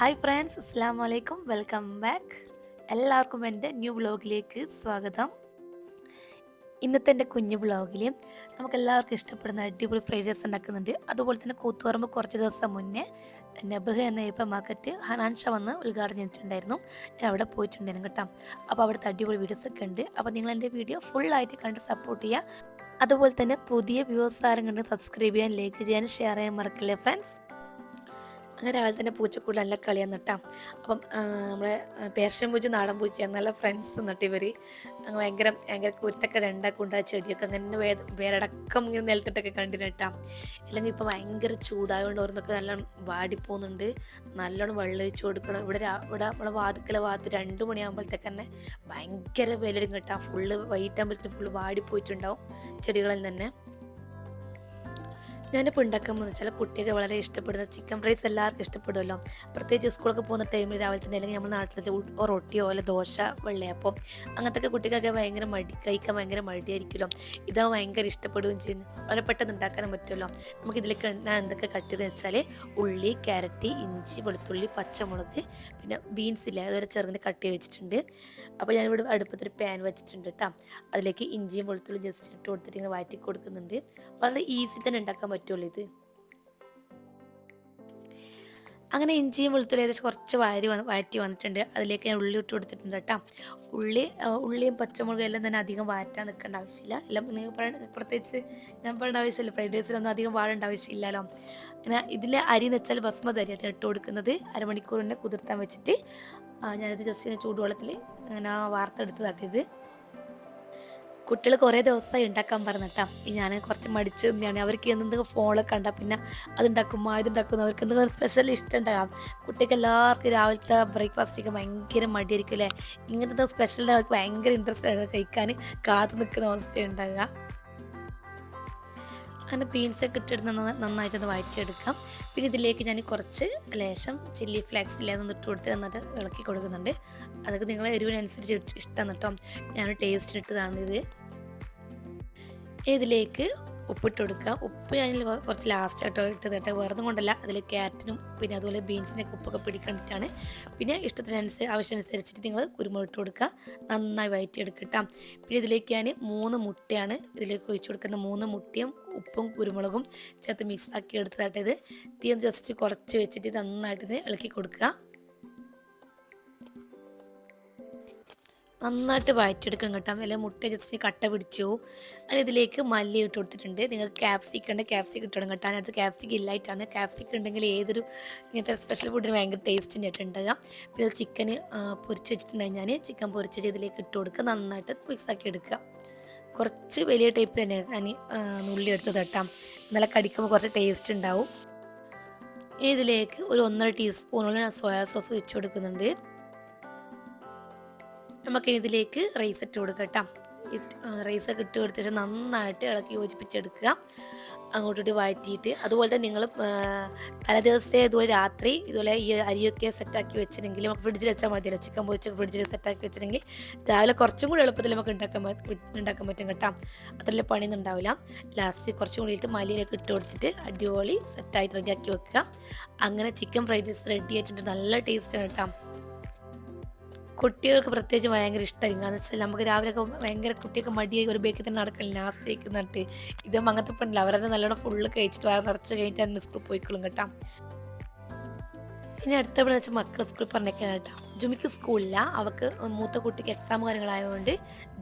Hi friends അസ്സാം വലൈക്കും welcome back എല്ലാവർക്കും എന്റെ ന്യൂ വ്ളോഗിലേക്ക് സ്വാഗതം. ഇന്നത്തെ എന്റെ കുഞ്ഞു വ്ളോഗിൽ നമുക്ക് എല്ലാവർക്കും ഇഷ്ടപ്പെടുന്ന അടിപൊളി ഫ്രൈഡ് റൈസ് ഉണ്ടാക്കുന്നുണ്ട്. അതുപോലെ തന്നെ കൂത്തുപറമ്പ് കുറച്ച് ദിവസം മുന്നേ നെബഹ് എന്ന ഇപ്പം മാർക്കറ്റ് ഹനാൻഷ വന്ന് ഉദ്ഘാടനം ചെയ്തിട്ടുണ്ടായിരുന്നു. ഞാൻ അവിടെ പോയിട്ടുണ്ടായിരുന്നു കേട്ടോ. അപ്പോൾ അവിടുത്തെ അടിപൊളി വീഡിയോസ് ഒക്കെ ഉണ്ട്. അപ്പോൾ നിങ്ങൾ എന്റെ വീഡിയോ ഫുള്ളായിട്ട് കണ്ട് സപ്പോർട്ട് ചെയ്യുക. അതുപോലെ തന്നെ പുതിയ വ്യൂസ് ആരും കണ്ട് സബ്സ്ക്രൈബ് ചെയ്യാൻ ലൈക്ക് ചെയ്യാൻ ഷെയർ ചെയ്യാൻ മറക്കില്ലേ ഫ്രണ്ട്സ് അങ്ങനെ രാവിലെ തന്നെ പൂച്ചക്കൂട് നല്ല കളിയാന്ന് കേട്ടോ. അപ്പം നമ്മളെ ആ, പേർഷ്യൻ പൂച്ച നാടൻ പൂച്ച നല്ല ഫ്രണ്ട്സ് എന്നിട്ട് ഇവർ അങ്ങ് ഭയങ്കര ഭയങ്കര കുരുത്തൊക്കെ രണ്ടൊക്കെ ഉണ്ട് ആ ചെടിയൊക്കെ അങ്ങനെ വേ വേരടക്കം ഇങ്ങനെ നിലത്തിട്ടൊക്കെ കണ്ടിന് കേട്ടോ. അല്ലെങ്കിൽ ഇപ്പോൾ ഭയങ്കര ചൂടായതുകൊണ്ട് ഓരോന്നൊക്കെ നല്ലോണം വാടിപ്പോകുന്നുണ്ട് നല്ലോണം വെള്ളം ഒഴിച്ച് കൊടുക്കണം. ഇവിടെ ഇവിടെ നമ്മളെ വാതിക്കലെ വാത്ത് രണ്ട് മണിയാകുമ്പോഴത്തേക്ക് തന്നെ ഭയങ്കര വിലരും കേട്ടോ. ഫുള്ള് വൈകിട്ടാകുമ്പോഴത്തേക്ക് ഫുള്ള് വാടിപ്പോയിട്ടുണ്ടാവും ചെടികളിൽ തന്നെ. ഞാനിപ്പോൾ ഉണ്ടാക്കുമ്പോൾ എന്ന് വെച്ചാൽ കുട്ടിയൊക്കെ വളരെ ഇഷ്ടപ്പെടുന്ന ചിക്കൻ റൈസ് എല്ലാവർക്കും ഇഷ്ടപ്പെടുമല്ലോ. പ്രത്യേകിച്ച് സ്കൂളൊക്കെ പോകുന്ന ടൈമിൽ രാവിലെ തന്നെ അല്ലെങ്കിൽ നമ്മുടെ നാട്ടിലത്തെ റൊട്ടിയോ അല്ലെ ദോശ വെള്ളയപ്പം അങ്ങനത്തെ കുട്ടിക്കൊക്കെ ഭയങ്കര മടി കഴിക്കാൻ ഭയങ്കര മടിയായിരിക്കുമല്ലോ. ഇതാ ഭയങ്കര ഇഷ്ടപ്പെടുകയും ചെയ്യുന്നു. വളരെ പെട്ടെന്ന് ഉണ്ടാക്കാനും പറ്റുമല്ലോ. നമുക്ക് ഇതിലേക്ക് ഞാൻ എന്തൊക്കെ കട്ട് ചെയ്തെന്ന് വെച്ചാൽ ഉള്ളി ക്യാരറ്റ് ഇഞ്ചി വെളുത്തുള്ളി പച്ചമുളക് പിന്നെ ബീൻസ് ഇല്ലേ അതുപോലെ ചെറുങ്ങനെ കട്ട് ചെയ്ത് വെച്ചിട്ടുണ്ട്. അപ്പോൾ ഞാനിവിടെ അടുപ്പത്തൊരു പാൻ വെച്ചിട്ടുണ്ട് കേട്ടോ അതിലേക്ക് ഇഞ്ചിയും വെളുത്തുള്ളി ജസ്റ്റ് ഇട്ട് കൊടുത്തിട്ട് ഇങ്ങനെ വഴറ്റി കൊടുക്കുന്നുണ്ട്. വളരെ ഈസി തന്നെ ഉണ്ടാക്കാൻ പറ്റുള്ളൂ ഇത്. അങ്ങനെ ഇഞ്ചിയും വെളുത്തുള്ളി ഏകദേശം കുറച്ച് വാരി വന്ന് വാറ്റി വന്നിട്ടുണ്ട്. അതിലേക്ക് ഞാൻ ഉള്ളി ഇട്ട് കൊടുത്തിട്ടുണ്ട് കേട്ടോ. ഉള്ളി ഉള്ളിയും പച്ചമുളകും എല്ലാം തന്നെ അധികം വാറ്റാൻ നിൽക്കേണ്ട ആവശ്യമില്ല. എല്ലാം നിങ്ങൾ പ്രത്യേകിച്ച് ഞാൻ പറയേണ്ട ആവശ്യമില്ല. ഫ്രൈഡ് റൈസിലൊന്നും അധികം വാഴേണ്ട ആവശ്യമില്ലല്ലോ. അങ്ങനെ ഇതിൽ അരി എന്ന് വെച്ചാൽ ബസ്മതി അരിയാണ് ഇട്ട് കൊടുക്കുന്നത്. അരമണിക്കൂർ തന്നെ കുതിർത്താൻ വെച്ചിട്ട് ഞാനിത് ജസ്റ്റ് ചൂടുവെള്ളത്തിൽ ഇങ്ങനെ വാർത്തെടുത്ത് ഇത് കുട്ടികൾ കുറേ ദിവസമായി ഉണ്ടാക്കാൻ പറഞ്ഞിട്ടാ. ഞാൻ കുറച്ച് മടിച്ച് തന്നെയാണ് അവർക്ക് എന്തെങ്കിലും ഫോണൊക്കെ കണ്ടാൽ പിന്നെ അതുണ്ടാക്കും ഇതുണ്ടാക്കും. അവർക്ക് എന്തെങ്കിലും സ്പെഷ്യൽ ഇഷ്ടം ഉണ്ടാകാം. കുട്ടിക്ക് എല്ലാവർക്കും രാവിലത്തെ ബ്രേക്ക്ഫാസ്റ്റൊക്കെ ഭയങ്കര മടിയായിരിക്കും അല്ലേ? ഇങ്ങനത്തെ സ്പെഷ്യൽ അവർക്ക് ഭയങ്കര ഇൻട്രസ്റ്റ് ആയിരുന്നു കഴിക്കാൻ കാത്തു നിൽക്കുന്ന അവസ്ഥയുണ്ടാകുക അങ്ങനെ ബീൻസൊക്കെ ഇട്ടിട്ട് നന്ന- നന്നായിട്ടൊന്ന് വഴറ്റിയെടുക്കാം. പിന്നെ ഇതിലേക്ക് ഞാൻ കുറച്ച് ലേശം ചില്ലി ഫ്ലേക്സ് ഇല്ലേ ഒന്ന് ഇട്ട് കൊടുത്ത് നന്നായിട്ട് ഇളക്കി കൊടുക്കുന്നുണ്ട്. അതൊക്കെ നിങ്ങളെ എരിവിനനുസരിച്ച് ഇഷ്ടം കേട്ടോ ഞാൻ ടേസ്റ്റ് ഇട്ടതാണ് ഇത്. ഇതിലേക്ക് ഉപ്പിട്ട് കൊടുക്കുക ഉപ്പ് ഞാൻ കുറച്ച് ലാസ്റ്റ് ആയിട്ട് ഇട്ട് തട്ടെ വെറുതെ കൊണ്ടല്ല. അതിൽ ക്യാരറ്റിനും പിന്നെ അതുപോലെ ബീൻസിനൊക്കെ ഉപ്പൊക്കെ പിടിക്കണ്ടിട്ടാണ്. പിന്നെ ഇഷ്ടത്തിനനുസരിച്ച് ആവശ്യമനുസരിച്ചിട്ട് നിങ്ങൾ കുരുമുളക് ഇട്ട് കൊടുക്കുക നന്നായി വഴറ്റിയെടുക്കട്ടോ പിന്നെ ഇതിലേക്ക് ഞാൻ മൂന്ന് മുട്ടയാണ് ഇതിലേക്ക് ഒഴിച്ചു കൊടുക്കുന്ന മൂന്ന് മുട്ടയും ഉപ്പും കുരുമുളകും ചേർത്ത് മിക്സ് ആക്കി എടുത്തതായിട്ട് ഇത്. തീ ജസ്റ്റ് കുറച്ച് വെച്ചിട്ട് നന്നായിട്ട് ഇത് ഇളക്കി കൊടുക്കുക. നന്നായിട്ട് വഴറ്റിയെടുക്കണം കേട്ടോ. അല്ലെങ്കിൽ മുട്ട ജസ്റ്റ് കട്ട പിടിച്ചു. അതിൽ ഇതിലേക്ക് മല്ലി ഇട്ട് കൊടുത്തിട്ടുണ്ട്. നിങ്ങൾക്ക് ക്യാപ്സിക് ഉണ്ട് ക്യാപ്സിക് കിട്ടണം കേട്ടോ. അതിനകത്ത് ക്യാപ്സിക് ഇല്ലായിട്ടാണ് ക്യാപ്സിക് ഉണ്ടെങ്കിൽ ഏതൊരു ഇങ്ങനത്തെ സ്പെഷ്യൽ ഫുഡിന് ഭയങ്കര ടേസ്റ്റ് ഉണ്ടായിട്ടുണ്ടാകാം പിന്നെ ചിക്കൻ പൊരിച്ച് വെച്ചിട്ടുണ്ടെങ്കിൽ ഞാൻ. ചിക്കൻ പൊരിച്ച് വെച്ച് ഇതിലേക്ക് ഇട്ട് കൊടുക്കുക. നന്നായിട്ട് മിക്സ് ആക്കി എടുക്കുക. കുറച്ച് വലിയ ടൈപ്പ് തന്നെ ഞാൻ നുള്ളി എടുത്ത് തട്ടാം നല്ല കടിക്കുമ്പോൾ കുറച്ച് ടേസ്റ്റ് ഉണ്ടാവും. ഇതിലേക്ക് ഒരു ഒന്നര ടീസ്പൂണോളം ഞാൻ സോയാ സോസ് വെച്ച് കൊടുക്കുന്നുണ്ട്. നമുക്ക് ഇതിലേക്ക് റൈസ് ഇട്ട് കൊടുക്കാം കേട്ടോ. റൈസൊക്കെ ഇട്ട് കൊടുത്ത ശേഷം നന്നായിട്ട് ഇളക്കി യോജിപ്പിച്ചെടുക്കുക. അങ്ങോട്ടോട്ട് വഴറ്റിയിട്ട് അതുപോലെ തന്നെ നിങ്ങൾ തലേദിവസത്തെ ഇതുപോലെ രാത്രി ഇതുപോലെ ഈ അരിയൊക്കെ സെറ്റാക്കി വെച്ചിട്ടുണ്ടെങ്കിൽ നമുക്ക് ഫ്രിഡ്ജിൽ വെച്ചാൽ മതിയല്ലോ. ചിക്കൻ പൊരിച്ചൊക്കെ ഫ്രിഡ്ജിൽ സെറ്റാക്കി വെച്ചിട്ടുണ്ടെങ്കിൽ രാവിലെ കുറച്ചും കൂടി എളുപ്പത്തിൽ നമുക്ക് ഉണ്ടാക്കാൻ ഉണ്ടാക്കാൻ പറ്റും കേട്ടോ. അത്രയും പണിയൊന്നും ഉണ്ടാവില്ല. ലാസ്റ്റ് കുറച്ചും കൂടി എടുത്ത് മല്ലിയിലേക്ക് ഇട്ട് കൊടുത്തിട്ട് അടിപൊളി സെറ്റായിട്ട് റെഡിയാക്കി വെക്കുക. അങ്ങനെ ചിക്കൻ ഫ്രൈഡ് റൈസ് റെഡി ആയിട്ടുണ്ട്. നല്ല ടേസ്റ്റാണ് കേട്ടോ. കുട്ടികൾക്ക് പ്രത്യേകിച്ച് ഭയങ്കര ഇഷ്ടമായിരിക്കും കാരണം വെച്ചാൽ നമുക്ക് രാവിലെ ഒക്കെ ഭയങ്കര കുട്ടിയൊക്കെ മടിയായി ഒരു ബേക്കിൽ തന്നെ നടക്കില്ല ലാസ്റ്റേക്ക് നട്ട് ഇതും അങ്ങനത്തെ പണ്ടില്ല അവരെ നല്ലോണം ഫുള്ള് കഴിച്ചിട്ട് വേറെ നിറച്ച് കഴിഞ്ഞിട്ട് തന്നെ സ്കൂളിൽ പോയിക്കോളും കേട്ടോ. ഇനി അടുത്ത ഇവിടെ വെച്ചാൽ മക്കൾ സ്കൂളിൽ പറഞ്ഞേക്കാണ് കേട്ടോ ജുമിക്ക് സ്കൂളില്ല. അവൾക്ക് മൂത്ത കുട്ടിക്ക് എക്സാം കാര്യങ്ങളായതുകൊണ്ട്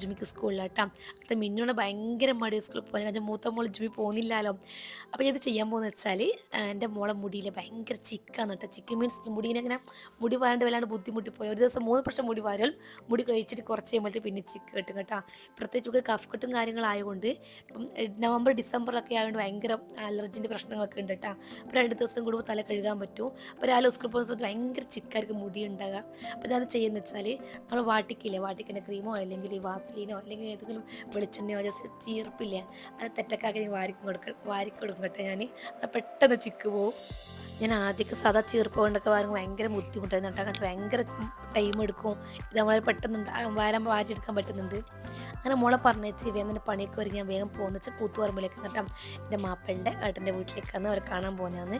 ജുമിക്ക് സ്കൂളില്ല കേട്ടോ അത് മിന്നോട് ഭയങ്കര മടി സ്കൂളിൽ പോകാൻ. എന്റെ മൂത്ത മോൾ ജുമി പോകുന്നില്ലല്ലോ അപ്പോൾ ഇത് ചെയ്യാൻ പോകുന്നത് വെച്ചാൽ എന്റെ മോളെ മുടിയിൽ ഭയങ്കര ചിക്കാന്ന് കേട്ടോ ചിക്ക് മീൻസ് മുടിയിനെ ഇങ്ങനെ മുടി വാണ്ട് വല്ലാണ്ട് ബുദ്ധിമുട്ടി പോയി ഒരു ദിവസം മൂന്ന് പ്രാവശ്യം മുടി വാരും മുടി കഴിച്ചിട്ട് കുറച്ച് കഴിയുമ്പോഴത്തേക്ക് പിന്നെ ചിക്ക് കിട്ടും കേട്ടോ പ്രത്യേകിച്ച് ഒക്കെ കഫ് കെട്ടും കാര്യങ്ങളായതുകൊണ്ട് ഇപ്പം നവംബർ ഡിസംബറിലൊക്കെ ആയതുകൊണ്ട് ഭയങ്കര അലർജിന്റെ പ്രശ്നങ്ങളൊക്കെ ഉണ്ട് കേട്ടോ അപ്പോൾ രണ്ട് ദിവസം കൂടുമ്പോൾ തല കഴുകാൻ പറ്റും. അപ്പോൾ രാവിലെ സ്കൂളിൽ പോകുന്ന സമയത്ത് ഭയങ്കര ചിക്കായിരിക്കും മുടി ഉണ്ടാകുക അപ്പോൾ ഇതത് ചെയ്യുന്നത് വെച്ചാൽ നമ്മൾ വാട്ടിക്കില്ലേ? വാട്ടിക്കിന്റെ ക്രീമോ അല്ലെങ്കിൽ ഈ വാസ്ലീനോ അല്ലെങ്കിൽ ഏതെങ്കിലും വെളിച്ചെണ്ണയോ ജസ്റ്റ് ചീർപ്പില്ല? അത് തെറ്റക്കാക്കി വാരിക്കും കൊടുക്ക വാരിക്കൊടുക്കും കേട്ടോ ഞാൻ അത് പെട്ടെന്ന് ചിക്ക് പോവും. ഞാൻ ആദ്യമൊക്കെ സാധാ ചീർപ്പ് കൊണ്ടൊക്കെ വാങ്ങുമ്പോൾ ഭയങ്കര ബുദ്ധിമുട്ടായിരുന്നു കാരണം ഭയങ്കര ടൈം എടുക്കും. ഇത് നമ്മളെ പെട്ടെന്ന് വാരം വാറ്റിയെടുക്കാൻ പറ്റുന്നുണ്ട്. അങ്ങനെ മോളെ പറഞ്ഞേച്ച് വേഗം തന്നെ പണിയൊക്കെ ഒരുങ്ങി ഞാൻ വേഗം പോകുന്ന വെച്ചാൽ കൂത്തുപറമ്പിലേക്ക് കേട്ടോ. എന്റെ മാപ്പളിന്റെ ഏട്ടന്റെ വീട്ടിലേക്കാണ് അവരെ കാണാൻ പോകുന്നതാണ്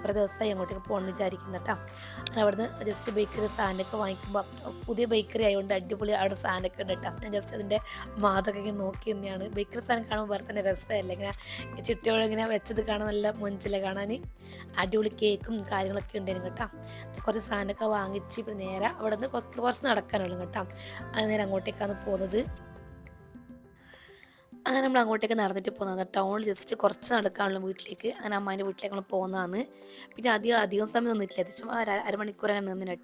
കുറേ ദിവസമായി അങ്ങോട്ടേക്ക് പോകണമെന്ന് വിചാരിക്കുന്നു കേട്ടോ. അങ്ങനെ അവിടുന്ന് ജസ്റ്റ് ബേക്കറി സാധനമൊക്കെ വാങ്ങിക്കുമ്പോൾ പുതിയ ബേക്കറി ആയതുകൊണ്ട് അടിപൊളി അവിടെ സാധനമൊക്കെ ഉണ്ട് കേട്ടോ. ഞാൻ ജസ്റ്റ് അതിന്റെ മാതൊക്കെ നോക്കി തന്നെയാണ് ബേക്കറി സാധനം കാണുമ്പോൾ വേറെ തന്നെ രസമല്ല? ഇങ്ങനെ ചിട്ടയോടെ ഇങ്ങനെ വെച്ചത് കാണാൻ നല്ല മുഞ്ചില കാണാൻ അടിപൊളി കേക്കും കാര്യങ്ങളൊക്കെ ഉണ്ടായിരുന്നു കേട്ടോ. കുറച്ച് സാധനമൊക്കെ വാങ്ങിച്ച് പിന്നെ നേരെ അവിടെ നിന്ന് കുറച്ച് കുറച്ച് നടക്കാനുള്ളൂ കേട്ടോ. അത് നേരെ അങ്ങോട്ടേക്കാണ് പോകുന്നത്. അങ്ങനെ നമ്മൾ അങ്ങോട്ടേക്ക് നടന്നിട്ട് പോകുന്നത് ടൗണിൽ ജസ്റ്റ് കുറച്ച് നടക്കാനുള്ള വീട്ടിലേക്ക്. അങ്ങനെ അമ്മാന്റെ വീട്ടിലേക്ക് നമ്മൾ പോകുന്നതാണ് പിന്നെ അധികം അധികം സമയം നിന്നിട്ടില്ല. ഏകദേശം ഒരു അര- അരമണിക്കൂർ അങ്ങനെ നിന്നിന്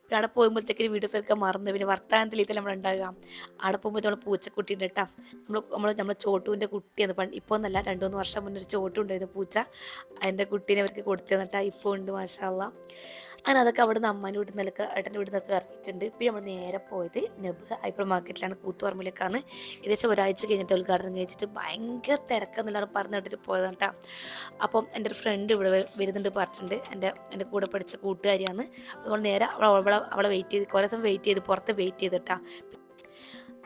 പിന്നെ അവിടെ പോകുമ്പോഴത്തേക്ക് വീഡിയോസ് ഒക്കെ മറന്ന് പിന്നെ വർത്തമാനത്തിൽ ഇതിൽ നമ്മൾ ഉണ്ടാകുക അവിടെ പോകുമ്പോൾ നമ്മൾ പൂച്ചക്കുട്ടീന്റെ കേട്ടോ നമ്മൾ നമ്മൾ നമ്മുടെ ചോട്ടുവിന്റെ കുട്ടിയാണ്. പണ്ട് ഇപ്പോൾ ഒന്നല്ല രണ്ടു മൂന്ന് വർഷം മുന്നേ ഒരു ചോട്ടുണ്ടായിരുന്നു പൂച്ച. അതിന്റെ കുട്ടീനെ അവർക്ക് കൊടുത്തു കേട്ടോ ഇപ്പോൾ ഉണ്ട് മാഷാല്ല അങ്ങനെ അതൊക്കെ അവിടെ നിന്ന് അമ്മേന്റെ വീട്ടിൽ നിന്നൊക്കെ ഏട്ടന്റെ വീട്ടിൽ നിന്നൊക്കെ ഇറങ്ങിയിട്ടുണ്ട്. ഇപ്പം നമ്മൾ നേരെ പോയത് നെബ് ഹൈപ്പർ മാർക്കറ്റിലാണ് കൂത്തുപറമ്പിലേക്കാണ്. ഏകദേശം ഒരാഴ്ച കഴിഞ്ഞിട്ട് ഉദ്ഘാടനം കഴിച്ചിട്ട് ഭയങ്കര തിരക്കെന്നുള്ളതാണ് പറഞ്ഞു കേട്ടിട്ട് പോയതാണ് കേട്ടോ അപ്പം എന്റെ ഒരു ഫ്രണ്ട് ഇവിടെ വരുന്നുണ്ട് പറഞ്ഞിട്ടുണ്ട്. എന്റെ എന്റെ കൂടെ പഠിച്ച കൂട്ടുകാരിയാണ്. അപ്പോൾ നേരെ അവളെ അവളെ അവളെ വെയിറ്റ് ചെയ്ത് കുറേ സമയം വെയിറ്റ് ചെയ്ത് പുറത്ത് വെയിറ്റ് ചെയ്തിട്ടാ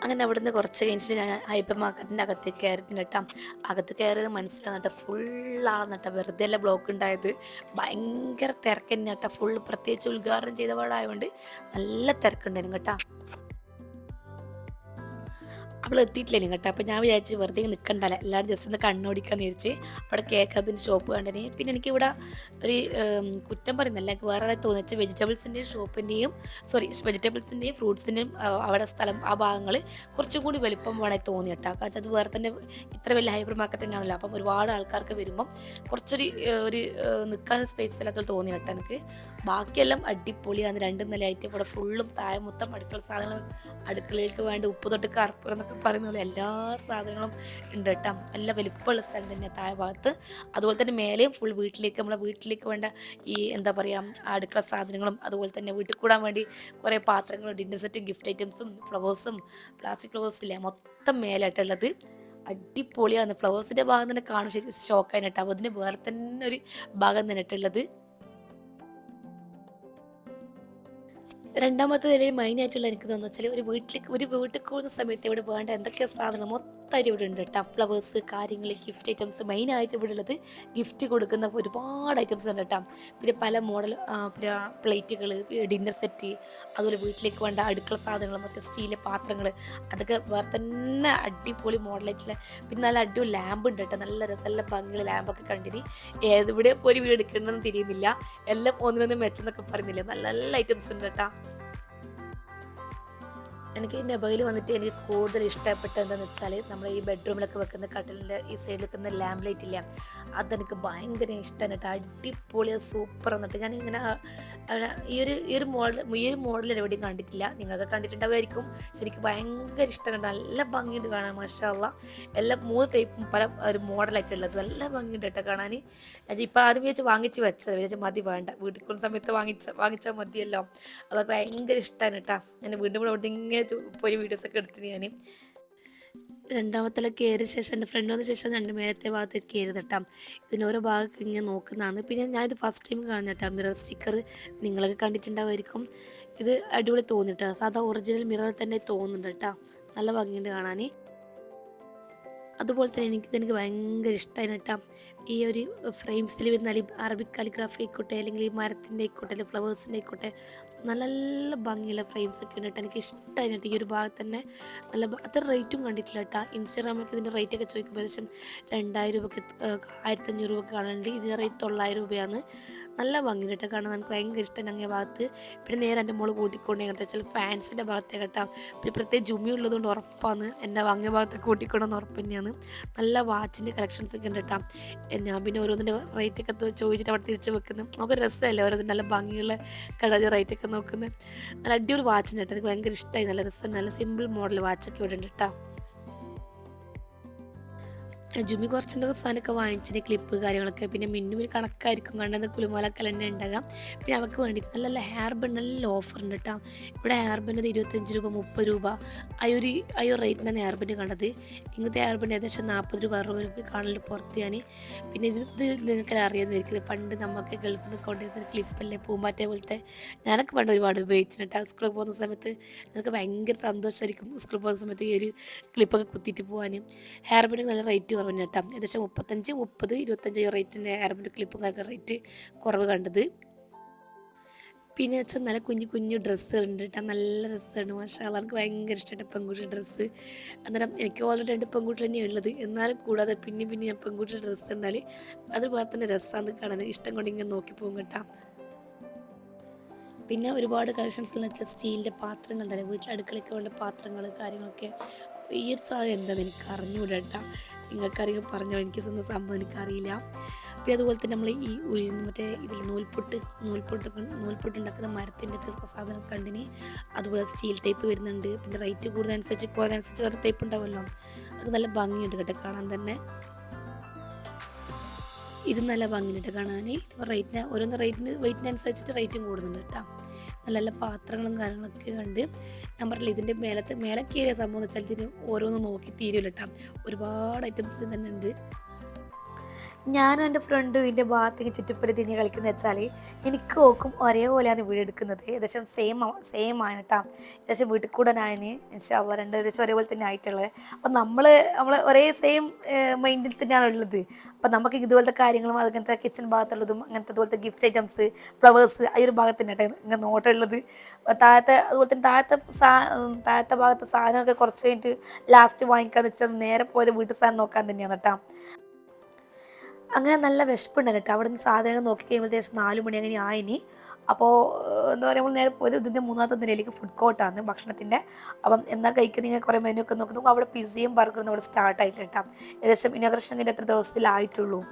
അങ്ങനെ അവിടുന്ന് കുറച്ച് കഴിഞ്ഞിട്ട് ഞാൻ ഹൈപ്പർ അകത്ത് കയറിയിട്ടുണ്ട് കേട്ടോ. അകത്ത് കയറിയത് മനസ്സിലാകുന്ന ഫുള്ളാണെന്ന് കേട്ടോ. വെറുതെ അല്ല ബ്ലോക്ക് ഉണ്ടായത്. ഭയങ്കര തിരക്ക് തന്നെ ഫുള്ള് പ്രത്യേകിച്ച് ഉദ്ഘാടനം ചെയ്ത പാടായതുകൊണ്ട് നല്ല തിരക്കുണ്ടായിരുന്നു കേട്ടോ. അവൾ എത്തിയിട്ടില്ല കേട്ടോ. അപ്പോൾ ഞാൻ വിചാരിച്ച് വെറുതെ നിൽക്കണ്ടല്ല എല്ലാവരും ജസ്റ്റ് ഒന്ന് കണ്ണോടിക്കാൻ നേരിച്ച് അവിടെ കേക്ക് കേക്കപ്പിന്റെ ഷോപ്പ് കണ്ടതിന്. പിന്നെ എനിക്കിവിടെ ഒരു ഉം, കുറ്റം പറയുന്നില്ല. എനിക്ക് വേറെ തോന്നിച്ച വെജിറ്റബിൾസിന്റെയും ഷോപ്പിന്റെയും സോറി വെജിറ്റബിൾസിന്റെയും ഫ്രൂട്ട്സിന്റെയും അവിടെ സ്ഥലം ആ ഭാഗങ്ങൾ കുറച്ചും കൂടി വലിപ്പം വേണേൽ തോന്നി കേട്ടോ. കാരണം അത് വേറെ തന്നെ ഇത്ര വലിയ ഹൈപ്പർ മാർക്കറ്റ് തന്നെയാണല്ലോ. അപ്പം ഒരുപാട് ആൾക്കാർക്ക് വരുമ്പം കുറച്ചൊരു ഒരു നിൽക്കാൻ സ്പേസ് ഇല്ലാത്ത തോന്നി കേട്ടോ എനിക്ക്. ബാക്കിയെല്ലാം അടിപൊളിയാണ്. രണ്ടും നിലയായിട്ട് ഇവിടെ ഫുള്ളും താഴെ മൊത്തം അടുക്കള സാധനങ്ങൾ അടുക്കളയിലേക്ക് വേണ്ട ഉപ്പ് തൊട്ട് കറുപ്പ് എന്നൊക്കെ പറയുന്ന പോലെ എല്ലാ സാധനങ്ങളും ഉണ്ട് കേട്ടോ. നല്ല വലിപ്പമുള്ള സ്ഥലം തന്നെ താഴെ ഭാഗത്ത്. അതുപോലെ തന്നെ മേലെയും ഫുൾ വീട്ടിലേക്ക് നമ്മളെ വീട്ടിലേക്ക് വേണ്ട ഈ എന്താ പറയുക അടുക്കള സാധനങ്ങളും അതുപോലെ തന്നെ വീട്ടിൽ കൂടാൻ വേണ്ടി കുറേ പാത്രങ്ങളും ഡിന്നർ സെറ്റും ഗിഫ്റ്റ് ഐറ്റംസും ഫ്ലവേഴ്സും പ്ലാസ്റ്റിക് ഫ്ലവേഴ്സ് ഇല്ല? മൊത്തം മേലായിട്ടുള്ളത്. അടിപൊളിയാണ്. ഫ്ലവേഴ്സിന്റെ ഭാഗം തന്നെ കാണും. ശരി അപ്പോൾ അതിന് വേറെ തന്നെ ഒരു ഭാഗം തന്നിട്ടുള്ളത് രണ്ടാമത്തെ നിലയിൽ മെയിനായിട്ടുള്ള എനിക്ക് തോന്നുന്നു വെച്ചാൽ ഒരു വീട്ടിലേക്ക് ഒരു വീട്ടിൽ കൂടുന്ന സമയത്ത് ഇവിടെ വേണ്ട എന്തൊക്കെ സാധനം മൊത്തമായിട്ട് ഇവിടെ ഉണ്ട് കേട്ടോ ഫ്ലവേഴ്സ് കാര്യങ്ങൾ ഗിഫ്റ്റ് ഐറ്റംസ് മെയിനായിട്ട് ഇവിടെ ഉള്ളത് ഗിഫ്റ്റ് കൊടുക്കുന്ന ഒരുപാട് ഐറ്റംസ് ഉണ്ട് കേട്ടോ. പിന്നെ പല മോഡൽ പിന്നെ പ്ലേറ്റുകൾ ഡിന്നർ സെറ്റ് അതുപോലെ വീട്ടിലേക്ക് വേണ്ട അടുക്കള സാധനങ്ങൾ മറ്റേ സ്റ്റീലിലെ പാത്രങ്ങൾ അതൊക്കെ വേറെ തന്നെ അടിപൊളി മോഡലായിട്ടുള്ള പിന്നെ നല്ല അടിപൊളി ലാമ്പ് ഉണ്ട് കേട്ടോ. നല്ല രസം നല്ല ഭംഗിയുള്ള ലാമ്പൊക്കെ കണ്ടിന്. ഏതിവിടെ ഒരു വീട് എടുക്കണമെന്ന് തിരിയുന്നില്ല. എല്ലാം ഒന്നിനൊന്നും മെച്ചെന്നൊക്കെ പറയുന്നില്ല നല്ല നല്ല ഐറ്റംസ് ഉണ്ട് കേട്ടോ. എനിക്ക് നെബയിൽ വന്നിട്ട് എനിക്ക് കൂടുതൽ ഇഷ്ടപ്പെട്ടത് എന്താണെന്ന് വെച്ചാൽ നമ്മൾ ഈ ബെഡ്റൂമിലൊക്കെ വെക്കുന്ന കട്ടിലിന്റെ ഈ സൈഡിൽ വെക്കുന്ന ലാമ്പ് ലൈറ്റ് ഇല്ല അതെനിക്ക് ഭയങ്കര ഇഷ്ടമാണ് കേട്ടോ. അടിപൊളി സൂപ്പർ എന്നിട്ട് ഞാൻ ഇങ്ങനെ ഈ ഒരു ഈ ഒരു മോഡൽ ഈ ഒരു മോഡൽ എവിടെയും കണ്ടിട്ടില്ല. നിങ്ങൾക്ക് കണ്ടിട്ടുണ്ടാവുമായിരിക്കും. എനിക്ക് ഭയങ്കര ഇഷ്ടമാണ് നല്ല ഭംഗിയുണ്ട് കാണാൻ മാഷാല്ല എല്ലാ മൂന്ന് ടൈപ്പും പല ഒരു മോഡലായിട്ടുള്ളത് നല്ല ഭംഗിയുണ്ട് കേട്ടോ കാണാൻ ഞാൻ ഇപ്പോൾ ആദ്യം വെച്ച് വാങ്ങിച്ച് വെച്ചത്. വിചാരിച്ച് മതി വേണ്ട. വീട്ടിൽ കൊണ്ട സമയത്ത് വാങ്ങിച്ച വാങ്ങിച്ചാൽ മതിയല്ലോ. അതൊക്കെ ഭയങ്കര ഇഷ്ടമാണ് കേട്ടോ. ഞാൻ വീണ്ടും അവിടെ ഇങ്ങനെ പോയി വീഡിയോസൊക്കെ എടുത്തിന് ഞാൻ രണ്ടാമത്തെ കയറിയ ശേഷം എന്റെ ഫ്രണ്ട് വന്ന ശേഷം രണ്ട് മേലത്തെ ഭാഗത്ത് കയറി കേട്ടോ. ഓരോ ഭാഗമൊക്കെ ഇങ്ങനെ നോക്കുന്നതാണ്. പിന്നെ ഞാനിത് ഫസ്റ്റ് ടൈം കാണുന്ന കേട്ടോ. മിറർ സ്റ്റിക്കർ നിങ്ങളൊക്കെ കണ്ടിട്ടുണ്ടാവുമായിരിക്കും. ഇത് അടിപൊളി തോന്നിട്ടോ സാധാ ഒറിജിനൽ മിറർ തന്നെ തോന്നുന്നുണ്ട് കേട്ടോ. നല്ല ഭംഗിയുണ്ട് കാണാൻ അതുപോലെ തന്നെ എനിക്ക് എനിക്ക് ഭയങ്കര ഇഷ്ടമായിട്ടാ ഈ ഒരു ഫ്രെയിംസിൽ വരുന്ന അലി അറബിക് കാലിഗ്രാഫി ആയിക്കോട്ടെ അല്ലെങ്കിൽ ഈ മരത്തിന്റെ ആയിക്കോട്ടെ അല്ലെങ്കിൽ ഫ്ലവേഴ്സിന്റെ ആയിക്കോട്ടെ നല്ല നല്ല ഭംഗിയുള്ള ഫ്രെയിംസ് ഒക്കെ ഉണ്ട് എനിക്ക് ഇഷ്ടമായി കേട്ടോ ഈ ഒരു ഭാഗത്ത് തന്നെ. നല്ല അത്ര റേറ്റും കണ്ടിട്ടില്ല കേട്ടോ. ഇൻസ്റ്റാഗ്രാമിലൊക്കെ ഇതിന്റെ റേറ്റ് ഒക്കെ ചോദിക്കുമ്പോൾ ഏകദേശം രണ്ടായിരം രൂപയ്ക്ക് ആയിരത്തഞ്ഞൂറ് രൂപ കാണുന്നുണ്ട് ഇതിന്റെ റേറ്റ് തൊള്ളായിരം രൂപയാണ്. നല്ല ഭംഗി കേട്ടോ കാണാൻ. എനിക്ക് ഭയങ്കര ഇഷ്ടം അങ്ങേ ഭാഗത്ത്. പിന്നെ നേരെ എന്റെ മോൾ കൂട്ടിക്കൊണ്ട് കേട്ടോ. ചില ഫാൻസിന്റെ ഭാഗത്തെ കേട്ടോ. പിന്നെ പ്രത്യേകിച്ച് ജുമി ഉള്ളതുകൊണ്ട് ഉറപ്പാണ് എന്റെ ഭംഗി ഭാഗത്ത് കൂട്ടിക്കൊണ്ടെന്ന് ഉറപ്പ് തന്നെയാണ്. നല്ല വാച്ചിന്റെ കളക്ഷൻസ് ഒക്കെ ഉണ്ട് കേട്ടോ. ഞാൻ പിന്നെ ഓരോന്നിന്റെ റേറ്റ് ഒക്കെ ചോദിച്ചിട്ട് അവിടെ തിരിച്ച് വെക്കുന്നത് നമുക്ക് രസമല്ലേ ഓരോന്നിന്റെ നല്ല ഭംഗിയുള്ള കടയുടെ റേറ്റ് ഒക്കെ നോക്കുന്നത് നല്ല അടിപൊളി വാച്ചിന് കേട്ടോ. എനിക്ക് ഭയങ്കര ഇഷ്ടമായി നല്ല രസം നല്ല സിമ്പിൾ മോഡൽ വാച്ചൊക്കെ ഇവിടെ ഉണ്ട് കേട്ടോ. ജുമി കുറച്ച് എന്തൊക്കെ സാധനമൊക്കെ വാങ്ങിച്ചിട്ട് ക്ലിപ്പ് കാര്യങ്ങളൊക്കെ. പിന്നെ മിന്നും ഒരു കണക്കായിരിക്കും കണ്ടത്. കുലുമോലൊക്കെ തന്നെ ഉണ്ടാകാം. പിന്നെ അവർക്ക് വേണ്ടിയിട്ട് നല്ല നല്ല ഹെയർ ബൺ നല്ല ഓഫർ ഉണ്ട് കേട്ടോ ഇവിടെ ഹെയർ ബണ്ണിന് ഇരുപത്തഞ്ച് രൂപ മുപ്പത് രൂപ. ആ ഒരു ആ ഒരു റേറ്റിനാണ് ഹെയർ ബണ്ണ് കണ്ടത്. ഇങ്ങനത്തെ ഹെയർ ബണ്ണ് ഏകദേശം നാൽപ്പത് രൂപ അറുപത് രൂപ കാണലിൽ പുറത്ത് ഞാൻ പിന്നെ ഇത് നിങ്ങൾക്ക് അറിയാമെന്നിരിക്കുന്നത് പണ്ട് നമുക്ക് ഗൾഫിൽ നിന്ന് കൊണ്ടുവരുന്ന ക്ലിപ്പല്ലേ പൂമ്പാറ്റ പോലത്തെ. ഞാനൊക്കെ പണ്ട് ഒരുപാട് ഉപയോഗിച്ചിട്ടുണ്ട് സ്കൂളിൽ പോകുന്ന സമയത്ത് നിങ്ങൾക്ക് ഭയങ്കര സന്തോഷമായിരിക്കും സ്കൂളിൽ പോകുന്ന സമയത്ത് ഈ ഒരു ക്ലിപ്പൊക്കെ കുത്തിയിട്ട് പോകാനും ഹെയർ ബണ്ണിന് നല്ല റേറ്റ് കുറവ് കേട്ടോ ഏകദേശം മുപ്പത്തഞ്ച് മുപ്പത് ഇരുപത്തഞ്ച് റേറ്റിന്റെ ബണ്ട് ക്ലിപ്പും കാര്യങ്ങൾ റേറ്റ് കുറവ് കണ്ടത്. പിന്നെ വെച്ചാൽ നല്ല കുഞ്ഞു കുഞ്ഞു ഡ്രസ്സുകളുണ്ട് കേട്ടോ നല്ല ഡ്രസ്സാണ് മാഷാ എനിക്ക് ഭയങ്കര ഇഷ്ടമായിട്ട് പെൺകുട്ടി ഡ്രസ്സ് അന്നേരം എനിക്ക് ഓൾറെഡി രണ്ട് പെൺകുട്ടി തന്നെയാണ് ഉള്ളത്. എന്നാലും കൂടാതെ പിന്നെ പിന്നെ ഞാൻ പെൺകുട്ടി ഡ്രസ്സ് ഉണ്ടാൽ അതുപോലെ തന്നെ രസമാണ് കാണാൻ ഇഷ്ടം കൊണ്ട് ഇങ്ങനെ നോക്കി പോകും കേട്ടോ. പിന്നെ ഒരുപാട് കളക്ഷൻസ് എന്ന് വെച്ചാൽ സ്റ്റീലിന്റെ പാത്രങ്ങൾ ഉണ്ടല്ലോ. വീട്ടിൽ അടുക്കളയ്ക്ക് വേണ്ട പാത്രങ്ങൾ കാര്യങ്ങളൊക്കെ ഈ ഒരു സാധനം എന്താണെന്ന് എനിക്ക് അറിഞ്ഞുകൂടാ കേട്ടോ നിങ്ങൾക്കറിയാൻ പറഞ്ഞോ എനിക്ക് തന്ന സംഭവം എനിക്കറിയില്ല പിന്നെ അതുപോലെ തന്നെ നമ്മൾ ഈ ഉഴുന്ന് മറ്റേ ഇതിൽ നൂൽപൊട്ട് നൂൽപൊട്ട് നൂൽപൊട്ട് ഉണ്ടാക്കുന്ന മരത്തിന്റെ ഒക്കെ സാധനം കണ്ടിന്? അതുപോലെ സ്റ്റീൽ ടൈപ്പ് വരുന്നുണ്ട്. പിന്നെ റേറ്റ് കൂടുന്നതനുസരിച്ച് പോയതനുസരിച്ച് വേറെ ടൈപ്പ് ഉണ്ടാവുമല്ലോ. അത് നല്ല ഭംഗിയുണ്ട് കേട്ടോ കാണാൻ തന്നെ. ഇത് നല്ല ഭംഗിയുണ്ട് കാണാൻ റേറ്റിന് ഓരോന്ന് റേറ്റിന് വെയിറ്റിനനുസരിച്ചിട്ട് റേറ്റും കൂടുന്നുണ്ട് കേട്ടോ. നല്ല നല്ല പാത്രങ്ങളും കാര്യങ്ങളൊക്കെ കണ്ട് ഞാൻ പറഞ്ഞില്ല ഇതിന്റെ മേലത്തെ മേലെ കയറിയ സംഭവം എന്ന് വെച്ചാൽ ഇതിന് ഓരോന്ന് നോക്കി തീരുമല്ലോ കേട്ടോ ഒരുപാട് ഐറ്റംസ് തന്നെ ഉണ്ട് ഞാനും എന്റെ ഫ്രണ്ടും ഇതിന്റെ ഭാഗത്തേക്ക് ചുറ്റുപ്പുറത്ത് തിരിഞ്ഞ് കളിക്കുന്നത് വെച്ചാൽ എനിക്ക് ഓക്കും ഒരേപോലെയാണ് വീട് എടുക്കുന്നത്. ഏകദേശം സെയിം സെയിം ആണ് കേട്ടോ ഏകദേശം വീട്ടിൽ കൂടെ ഞാൻ ഇൻഷാള്ള രണ്ട് ഏകദേശം ഒരേപോലെ തന്നെ ആയിട്ടുള്ളത്. അപ്പം നമ്മൾ നമ്മൾ ഒരേ സെയിം മൈൻഡിൽ തന്നെയാണ് ഉള്ളത്. അപ്പം നമുക്ക് ഇതുപോലത്തെ കാര്യങ്ങളും അങ്ങനത്തെ കിച്ചൺ ഭാഗത്തുള്ളതും അങ്ങനത്തെ അതുപോലത്തെ ഗിഫ്റ്റ് ഐറ്റംസ് ഫ്ലവേഴ്സ് ആ ഒരു ഭാഗത്ത് തന്നെ കേട്ടോ ഇങ്ങനെ നോട്ടുള്ളത് താഴത്തെ അതുപോലെ തന്നെ താഴത്തെ സാ താഴത്തെ ഭാഗത്തെ സാധനമൊക്കെ കുറച്ച് കഴിഞ്ഞിട്ട് ലാസ്റ്റ് വാങ്ങിക്കാന്ന് വെച്ചാൽ നേരെ പോലെ വീട്ടിൽ സാധനം നോക്കാൻ തന്നെയാണ് കേട്ടോ അങ്ങനെ നല്ല വിശപ്പുണ്ടായിരുന്നു കേട്ടോ. അവിടെ നിന്ന് സാധനങ്ങൾ നോക്കി കഴിയുമ്പോഴത്തേക്കും നാല് മണി അങ്ങനെ ആയിനി. അപ്പോൾ എന്താ പറയുക നേരെ പോയത് ഇതിന്റെ മൂന്നാമത്തെ നിലയിലേക്ക് ഫുഡ് കോർട്ടാണ് ഭക്ഷണത്തിന്റെ അപ്പം എന്നാൽ കഴിക്കുന്ന കുറേ മെനു ഒക്കെ നോക്കുമ്പോൾ അവിടെ പിസയും ബർഗറും അവിടെ സ്റ്റാർട്ട് ആയിട്ട് കേട്ടോ. ഏകദേശം ഇനോഗ്രേഷന്റെ എത്ര ദിവസത്തിലായിട്ടുള്ളൂ?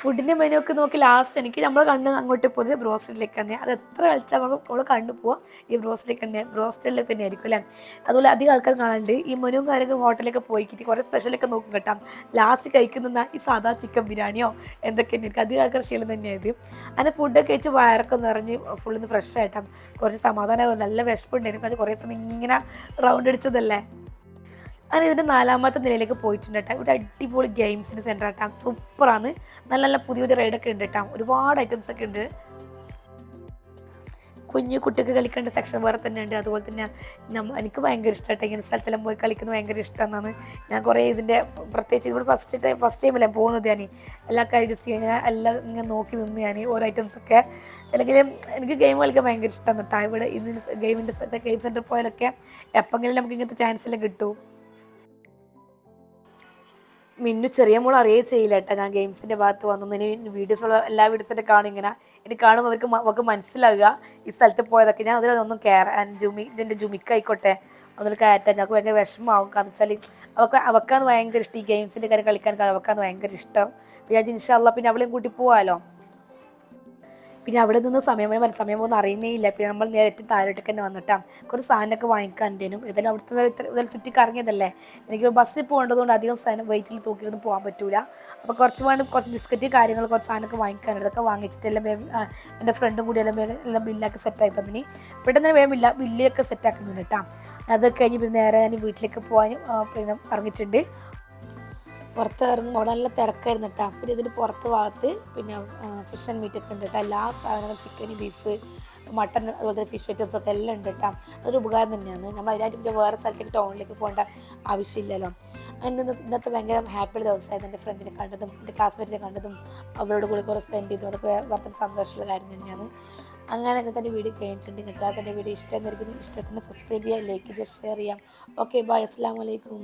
ഫുഡിന്റെ മെനു ഒക്കെ നോക്കി ലാസ്റ്റ് എനിക്ക് നമ്മൾ കണ്ണ് അങ്ങോട്ട് പോയത് ബ്രോസ്റ്റഡിലേക്ക് തന്നെ. അത് എത്ര കളിച്ചാൽ നമ്മൾ നമ്മൾ കണ്ടു പോവാം ഈ ബ്രോസ്റ്റിലേക്ക് തന്നെ. ബ്രോസ്റ്റഡിൽ തന്നെ ആയിരിക്കും അല്ലേ? അതുപോലെ അധികം ആൾക്കാർ കാണാനുണ്ട് ഈ മെനുവും കാര്യങ്ങൾ ഹോട്ടലിലൊക്കെ പോയിക്കിട്ട് കുറേ സ്പെഷ്യലൊക്കെ നോക്കും കേട്ടാം. ലാസ്റ്റ് കഴിക്കുന്ന ഈ സാധാ ചിക്കൻ ബിരിയാണിയോ? എന്തൊക്കെ എനിക്ക് അധികം ആൾക്കാർ ശീലം തന്നെയായത് അങ്ങനെ ഫുഡൊക്കെ കഴിച്ച് വയറൊക്കെ നിറഞ്ഞ് ഫുള്ളിന്ന് ഫ്രഷ് ആയിട്ടാണ് കുറച്ച് സമാധാനമാകും നല്ല വിശപ്പുണ്ടായിരുന്നു. കുറേ സമയം ഇങ്ങനെ റൗണ്ട് അടിച്ചതല്ലേ? അങ്ങനെ ഇതിന്റെ നാലാമത്തെ നിലയിലേക്ക് പോയിട്ടുണ്ട് കേട്ടോ ഇവിടെ അടിപൊളി ഗെയിംസിന്റെ സെന്റർ ആട്ടാം. സൂപ്പറാണ് നല്ല നല്ല പുതിയ പുതിയ റൈഡൊക്കെ ഉണ്ട് കേട്ടോ ഒരുപാട് ഐറ്റംസ് ഒക്കെ ഉണ്ട്. കുഞ്ഞു കുട്ടിക്ക് കളിക്കേണ്ട സെക്ഷൻ വേറെ തന്നെ ഉണ്ട്. അതുപോലെ തന്നെ നമ്മ എനിക്ക് ഭയങ്കര ഇഷ്ടമായിട്ട് ഇങ്ങനെ സ്ഥലത്തെല്ലാം പോയി കളിക്കുന്നത് ഭയങ്കര ഇഷ്ടമെന്നാണ് ഞാൻ കുറേ ഇതിന്റെ പ്രത്യേകിച്ച് ഇവിടെ ഫസ്റ്റ് ടൈം ഫസ്റ്റ് ടൈമല്ലേ പോകുന്നത് ഞാൻ എല്ലാ കാര്യം ഇങ്ങനെ എല്ലാം ഇങ്ങനെ നോക്കി നിന്ന് ഞാൻ ഓരോ ഐറ്റംസൊക്കെ അല്ലെങ്കിൽ എനിക്ക് ഗെയിം കളിക്കാൻ ഭയങ്കര ഇഷ്ടമാണ് കേട്ടോ ഇവിടെ ഇതിന് ഗെയിമിന്റെ ഗെയിം സെന്റർ പോയാലൊക്കെ എപ്പോഴെങ്കിലും നമുക്ക് ഇങ്ങനത്തെ ചാൻസ് എല്ലാം കിട്ടും. മിന്നു ചെറിയ മോൾ അറിയേ ചെയ്യില്ല കേട്ടോ. ഞാൻ ഗെയിംസിന്റെ ഭാഗത്ത് വന്നു. ഇനി വീഡിയോസുള്ള എല്ലാ വീഡിയോസിന്റെ കാണും ഇങ്ങനെ. എനിക്ക് കാണുമ്പോൾ അവർക്ക് അവർക്ക് മനസ്സിലാകുക ഈ സ്ഥലത്ത് പോയതൊക്കെ. ഞാൻ അതിലൊന്നും കയറാൻ ജുമി ഇതിന്റെ ജുമിക്കായിക്കോട്ടെ. അതൊരു കയറ്റാൻ ഞങ്ങൾക്ക് ഭയങ്കര വിഷമമാകും കാരണം വെച്ചാൽ അവക്ക് അവക്കാന്ന് ഭയങ്കര ഇഷ്ടം. ഈ ഗെയിംസിന്റെ കാര്യം കളിക്കാൻ അവക്കാന്ന് ഭയങ്കര ഇഷ്ടം. പിന്നെ ജിൻഷാള്ള പിന്നെ അവളെയും കൂട്ടി പോവാലോ. പിന്നെ അവിടെ നിന്ന് സമയം പോയി സമയം പോകുന്ന അറിയുന്നേ ഇല്ല. പിന്നെ നമ്മൾ നേരത്തെ താഴോട്ടൊക്കെ തന്നെ വന്നിട്ടാ. കുറച്ച് സാധനമൊക്കെ വാങ്ങിക്കാൻ എന്തേനും. ഏതായാലും അവിടുത്തെ ഇതെല്ലാം ചുറ്റി കറങ്ങിയതല്ലേ എനിക്ക് ബസ്സിൽ പോകേണ്ടതുകൊണ്ട് അധികം സാധനം വെയിറ്റിൽ തൂക്കിയൊന്നും പോകാൻ പറ്റൂല. അപ്പോൾ കുറച്ച് വേണ്ടി കുറച്ച് ബിസ്ക്കറ്റ് കാര്യങ്ങൾ കുറച്ച് സാധനമൊക്കെ വാങ്ങിക്കാനുണ്ട് അതൊക്കെ വാങ്ങിച്ചിട്ട് എല്ലാം എന്റെ ഫ്രണ്ടും കൂടി എല്ലാം എല്ലാം ബില്ലൊക്കെ സെറ്റാക്കി തന്നിന്. പെട്ടെന്ന് വേഗം ബില്ല ബില്ലൊക്കെ സെറ്റാക്കുന്നുണ്ട് കേട്ടോ അത് കഴിഞ്ഞ് പിന്നെ നേരെ ഞാൻ വീട്ടിലേക്ക് പോകാനും പിന്നെ ഇറങ്ങിയിട്ടുണ്ട് പുറത്ത് ഇറങ്ങുമ്പോൾ അവിടെ നല്ല തിരക്കായിരുന്നു കേട്ടോ പിന്നെ ഇതിന് പുറത്ത് ഭാഗത്ത് പിന്നെ ഫിഷ് ആൻഡ് മീറ്റ് ഒക്കെ ഉണ്ട് കേട്ടോ എല്ലാ സാധനങ്ങളും ചിക്കൻ ബീഫ് മട്ടൺ അതുപോലെ തന്നെ ഫിഷ് ഐറ്റംസ് ഒക്കെ എല്ലാം ഉണ്ട് കേട്ടോ അതൊരു ഉപകാരം തന്നെയാണ്. നമ്മൾ അതിനായിട്ട് പിന്നെ വേറെ സ്ഥലത്തേക്ക് ടൗണിലേക്ക് പോകേണ്ട ആവശ്യമില്ലല്ലോ. അങ്ങനെ ഇന്ന് ഇന്നത്തെ ഭയങ്കര ഹാപ്പിയുള്ള ദിവസമായിരുന്നു. എന്റെ ഫ്രണ്ടിനെ കണ്ടതും എന്റെ ക്ലാസ്മേറ്റിനെ കണ്ടതും അവരോട് കൂടി കുറേ സ്പെൻഡ് ചെയ്തു. അതൊക്കെ വളരെ സന്തോഷമുള്ള കാര്യം തന്നെയാണ്. അങ്ങനെ ഇന്നത്തെ എന്റെ വീഡിയോ കഴിഞ്ഞിട്ടുണ്ട്. നിങ്ങൾക്ക് എന്റെ വീഡിയോ ഇഷ്ടം എന്നിരിക്കുന്നു ഇഷ്ടത്തിന് സബ്സ്ക്രൈബ് ചെയ്യുക ലൈക്ക് ചെയ്യുക ഷെയർ ചെയ്യാം ഓക്കെ ബൈ അസ്സാം വലൈക്കും